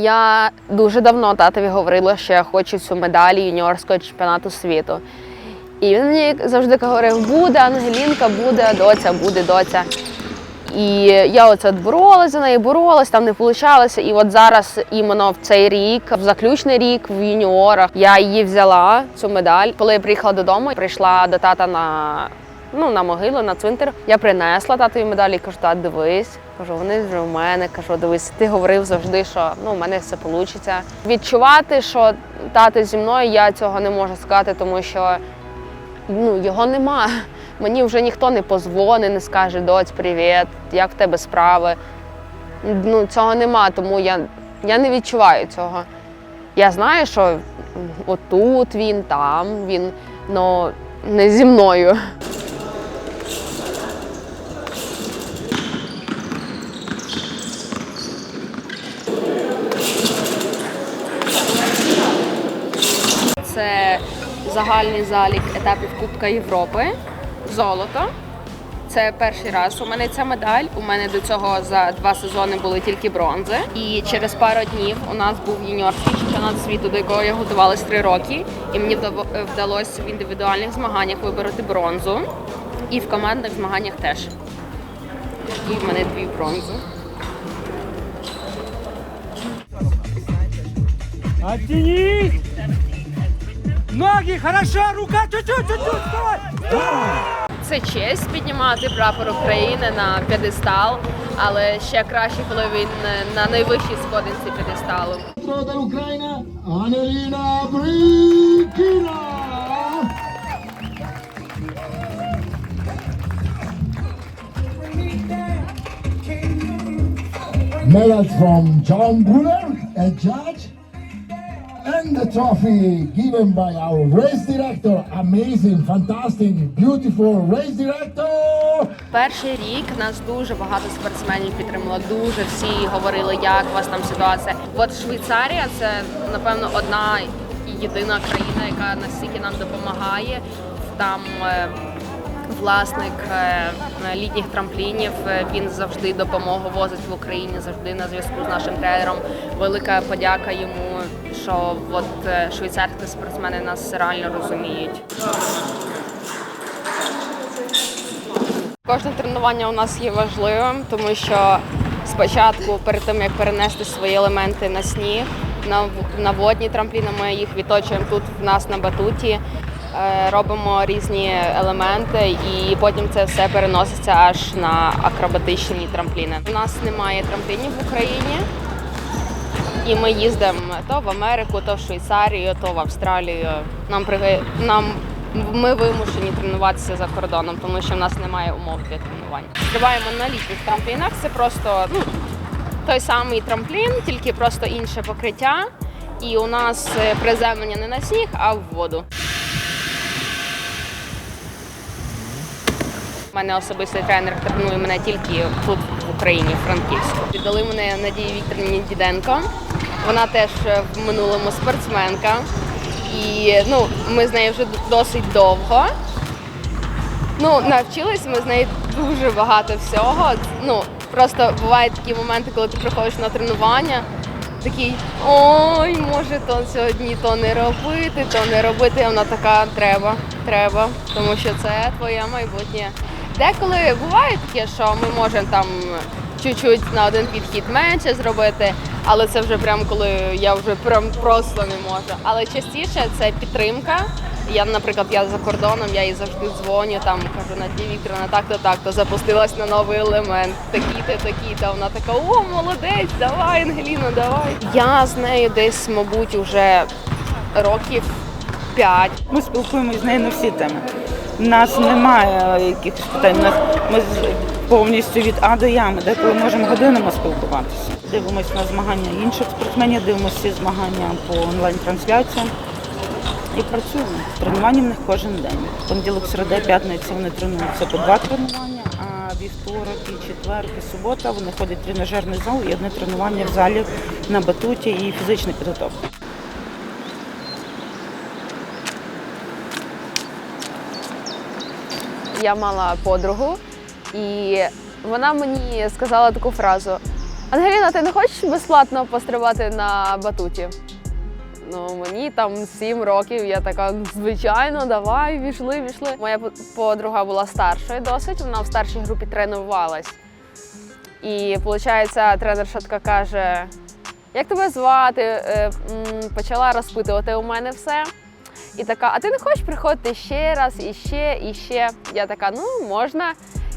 Я дуже давно татові говорила, що я хочу цю медаль юніорського чемпіонату світу. І він мені завжди говорив: буде Ангелінка, буде доця, буде доця. І я оце боролася за нею, боролась, там не вийшло. І от зараз іменно в цей рік, в заключний рік в юніорах, я її взяла цю медаль. Коли я приїхала додому, прийшла до тата на, ну, на могилу, на цвинтар. Я принесла татові медалі кажу, тат, дивись. Кажу, вони вже в мене. Кажу, дивись, ти говорив завжди, що ну, у мене все вийде. Відчувати, що тато зі мною, я цього не можу сказати, тому що ну, його нема. Мені вже ніхто не позвонить, не скаже доць, привіт, як в тебе справи. Ну, цього нема, тому я, я не відчуваю цього. Я знаю, що отут він, там він, але не зі мною. Це загальний залік етапів Кубка Європи. Золото. Це перший раз. У мене ця медаль. У мене до цього за два сезони були тільки бронзи. І через пару днів у нас був юніорський чемпіонат світу, до якого я готувалась три роки. І мені вдалося в індивідуальних змаганнях вибороти бронзу. І в командних змаганнях теж. І в мене дві бронзи. Оттяни! Ноги, хорошо, рука, чуть-чуть, чуть-чуть, вставай! Це честь піднімати прапор України на п'єдестал, але ще краще, коли він е, на найвищій сходинці п'єдесталу. Dell'Ucraina, Anelina Brichina. Medals from John Buller, a judge, and the trophy given by our race director. Amazing, fantastic, beautiful race director. Перший рік нас дуже багато спортсменів підтримало. Дуже всі говорили, як у вас там ситуація. От Швейцарія це напевно одна і єдина країна, яка настільки нам допомагає. Там е, власник е, літніх трамплінів. е, Він завжди допомогу возить в Україні, завжди на зв'язку з нашим тренером. Велика подяка йому, що от е, швейцарські спортсмени нас реально розуміють. Кожне тренування у нас є важливим, тому що спочатку, перед тим як перенести свої елементи на сніг, на, водні трампліни, ми їх відточуємо тут в нас на батуті, е, робимо різні елементи, і потім це все переноситься аж на акробатичні трампліни. У нас немає трамплінів в Україні. І ми їздимо то в Америку, то в Швейцарію, то в Австралію. Нам приги... нам ми вимушені тренуватися за кордоном, тому що в нас немає умов для тренувань. Стрибаємо на літніх трамплінах. Це просто ну, той самий трамплін, тільки просто інше покриття. І у нас е, приземлення не на сніг, а в воду. У мене особистий тренер тренує мене тільки тут в Україні, в Франківську. Віддали мене Надії Вікторівні Діденко. Вона теж е, в минулому спортсменка. І ну, ми з нею вже досить довго. Ну, навчились ми з нею дуже багато всього. Ну, просто бувають такі моменти, коли ти приходиш на тренування, такий ой, може то сьогодні то не робити, то не робити. Вона така треба, треба, тому що це твоє майбутнє. Деколи буває таке, що ми можемо там чуть-чуть на один підхід менше зробити, але це вже прям коли я вже прям просто не можу. Але частіше це підтримка. Я, наприклад, я за кордоном, я їй завжди дзвоню, там кажу Надія Вікторовна, так-то, так-то запустилась на новий елемент, такі-то, такі-то. Вона така, о, молодець, давай, Ангеліно, давай. Я з нею десь, мабуть, уже років п'ять. Ми спілкуємося з нею на всі теми. У нас немає якихось питань. Нас ми повністю від А до Я. Ми деколи можемо годинами спілкуватися. Дивимося на змагання інших спортсменів, дивимося всі змагання по онлайн-трансляціям і працюємо. Тренування в них кожен день. Понеділок, середа, п'ятниця вони тренуються по два тренування, а вівторок і четвер, і субота вони ходять в тренажерний зал і одне тренування в залі на батуті і фізична підготовка. Я мала подругу, і вона мені сказала таку фразу: Ангеліна, ти не хочеш безплатно пострибати на батуті? Ну, мені там 7 років, я така, «Ну, звичайно, давай, війшли, війшли. Моя подруга була старшою досить, вона в старшій групі тренувалась. І виходить, тренерша така каже: як тебе звати? Е, Почала розпитувати у мене все. І така, а ти не хочеш приходити ще раз, і ще, і ще? Я така, ну можна.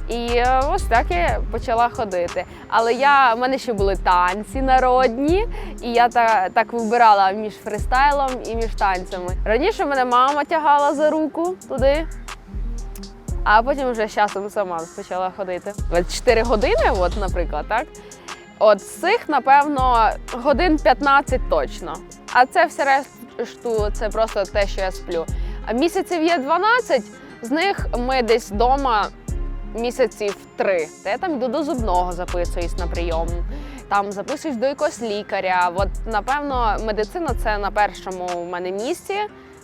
І е, ось так я почала ходити. Але я, в мене ще були танці народні, і я та, так вибирала між фристайлом і між танцями. Раніше мене мама тягала за руку туди, а потім вже з часом сама почала ходити. 4 години, от, наприклад, так? От з цих, напевно, годин 15 точно. А це все решту, це просто те, що я сплю. А місяців є 12, з них ми десь вдома місяців три. Та я там йду до зубного, записуюсь на прийом. Там записуюсь до якогось лікаря. От, напевно, медицина це на першому в мене місці.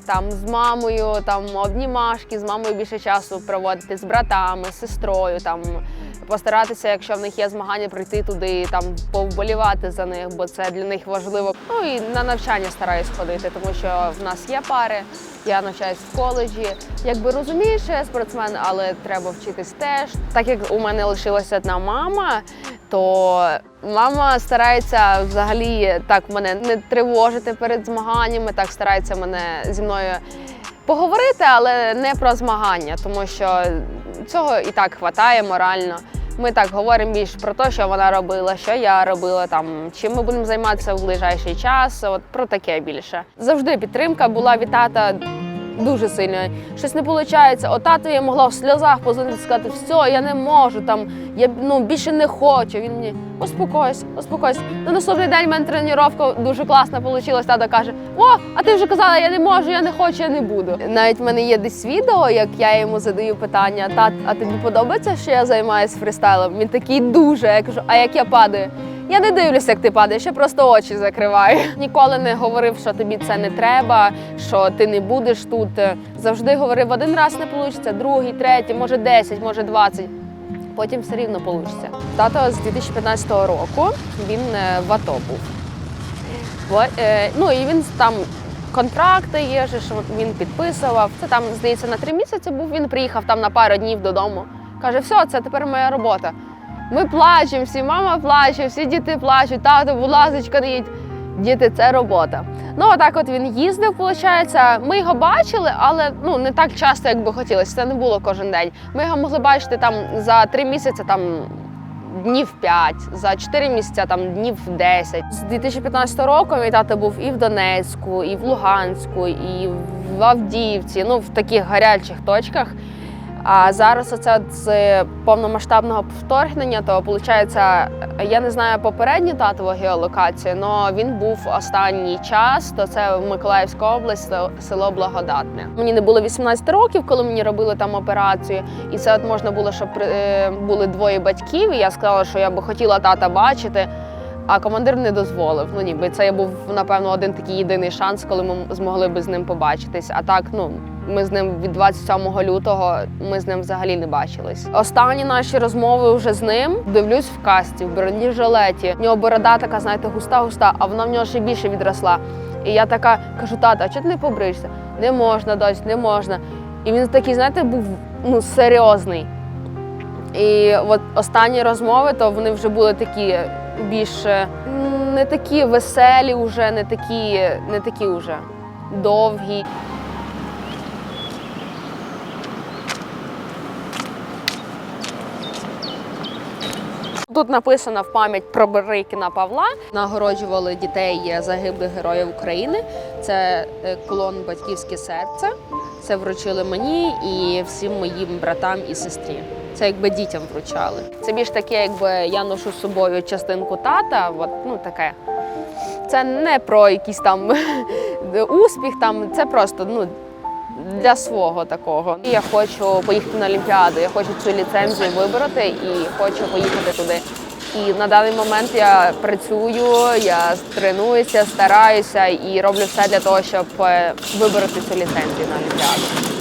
Там з мамою, там обнімашки, з мамою більше часу проводити, з братами, з сестрою, там постаратися, якщо в них є змагання, прийти туди, там повболівати за них, бо це для них важливо. Ну і на навчання стараюсь ходити, тому що в нас є пари. Я навчаюсь в коледжі. Якби розумію, що я спортсмен, але треба вчитись теж. Так як у мене лишилася одна мама, то мама старається взагалі так мене не тривожити перед змаганнями, так старається мене зі мною поговорити, але не про змагання, тому що цього і так вистачає морально. Ми так говоримо більш про те, що вона робила, що я робила, там чим ми будемо займатися в ближайший час. От про таке більше. Завжди підтримка була від тата дуже сильною. Щось не виходить. От тато я могла в сльозах позвонити сказати, все, я не можу, там я ну більше не хочу. Він мені успокойся, успокойся. На наступний день в мене тренування дуже класна вийшла. Тато каже: О, а ти вже казала, я не можу, я не хочу, я не буду. Навіть в мене є десь відео, як я йому задаю питання: тат, а тобі подобається, що я займаюся фристайлом? Він такий дуже. Я кажу, а як я падаю? Я не дивлюся, як ти падаєш, я просто очі закриваю. Ніколи не говорив, що тобі це не треба, що ти не будеш тут. Завжди говорив, один раз не вийде, другий, третій, може 10, може 20. Потім все рівно вийде. Тато з 2015 року він е, в АТО був. Е, Ну і він там контракти є, що він підписував. Це там, здається, на три місяці був. Він приїхав там на пару днів додому. Каже, все, це тепер моя робота. Ми плачемо, всі мама плаче, всі діти плачуть, тато, будь ласочка, не їдь. Діти, це робота. Ну, отак от він їздив, виходить. Ми його бачили, але ну не так часто, як би хотілося. Це не було кожен день. Ми його могли бачити там за три місяці, там днів 5, за 4 місяці там днів 10. З 2015 року мій тато був і в Донецьку, і в Луганську, і в Авдіївці, ну в таких гарячих точках. А зараз оце з повномасштабного вторгнення, то виходить, я не знаю попередню татову геолокацію, але він був останній час, то це Миколаївська область, село- село Благодатне. Мені не було 18 років, коли мені робили там операцію, і це от можна було, щоб е, були двоє батьків. І я сказала, що я би хотіла тата бачити. А командир не дозволив. Ну ніби це був напевно один такий єдиний шанс, коли ми змогли би з ним побачитись. А так, ну ми з ним від 27 лютого ми з ним взагалі не бачились. Останні наші розмови вже з ним дивлюсь в касті, в бронежилеті. В нього борода така, знаєте, густа, густа, а вона в нього ще більше відросла. І я така кажу: тата, а чого ти не побришся? Не можна, дось, не можна. І він такий, знаєте, був ну серйозний. І от останні розмови, то вони вже були такі більш е, не такі веселі, вже не такі, не такі вже довгі. Тут написано в пам'ять про Берикіна Павла. Нагороджували дітей загиблих героїв України. Це е, колон Батьківське серце. Це вручили мені і всім моїм братам і сестрі. Це якби дітям вручали. Це більш таке, якби я ношу з собою частинку тата. От ну таке. Це не про якийсь там успіх, там це просто ну для свого такого. Я хочу поїхати на Олімпіаду, я хочу цю ліцензію вибороти і хочу поїхати туди. І на даний момент я працюю, я тренуюся, стараюся і роблю все для того, щоб е, вибороти цю ліцензію на Олімпіаду.